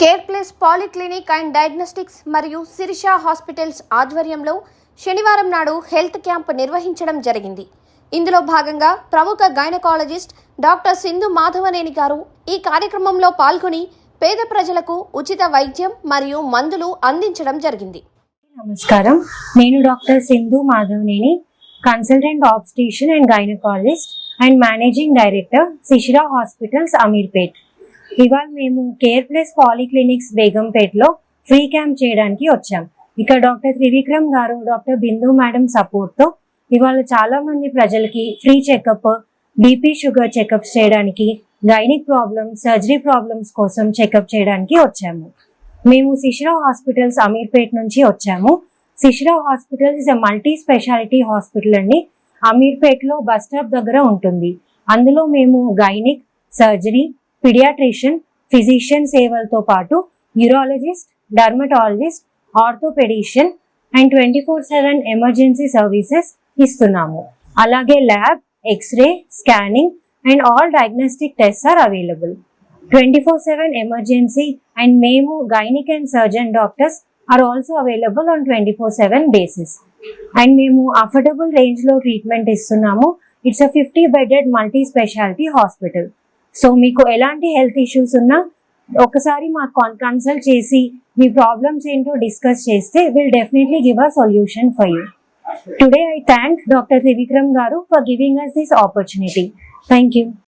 Care place polyclinic and diagnostics మరియు Sirisha hospitals ఆధ్వర్యంలో శనివారం నాడు హెల్త్ క్యాంప్ నిర్వహించడం జరిగింది. ఇందులో భాగంగా ప్రముఖ గైనకాలజిస్ట్ డాక్టర్ సింధు మాధవనేని గారు ఈ కార్యక్రమంలో పాల్గొని పేద ప్రజలకు ఉచిత వైద్యం మరియు మందులు అందించడం జరిగింది. నమస్కారం. నేను doctor Sindhu Madhavaneni consultant obstetrician and gynaecologist and managing director Shishira hospitals Ameerpet. ఇవాళ మేము కేర్ ప్లస్ పాలిక్లినిక్స్ బేగంపేటలో ఫ్రీ క్యాంప్ చేయడానికి వచ్చాం. ఇక్కడ డాక్టర్ త్రివిక్రమ్ గారు డాక్టర్ బిందు మేడం సపోర్ట్తో ఇవాళ చాలా మంది ప్రజలకి free checkup BP sugar checkups చేయడానికి గైనిక్ ప్రాబ్లమ్స్ సర్జరీ ప్రాబ్లమ్స్ కోసం చెకప్ చేయడానికి వచ్చాము. మేము శిశిరా హాస్పిటల్స్ అమీర్పేట్ నుంచి వచ్చాము. Shishira hospitals is multi speciality hospital అండి. అమీర్పేట్లో బస్ స్టాప్ దగ్గర ఉంటుంది. అందులో మేము గైనిక్ సర్జరీ పిడియాట్రిషియన్ ఫిజిషియన్ సేవలతో పాటు urologist dermatologist orthopedician and twenty four seven emergency services ఇస్తున్నాము. అలాగే lab X-ray scanning and all diagnostic test are available. Twenty four seven emergency and మేము gynaec and surgeon doctors are also available on twenty four seven basis. And మేము affordable రేంజ్లో treatment ఇస్తున్నాము. It's a fifty bedded multi speciality hospital. So మీకు ఎలాంటి health issues ఉన్నా ఒకసారి మాకు consult చేసి మీ ప్రాబ్లమ్స్ ఏంటో డిస్కస్ చేస్తే will definitely give a solution for you today I thank doctor Trivikram గారు for giving us this opportunity thank you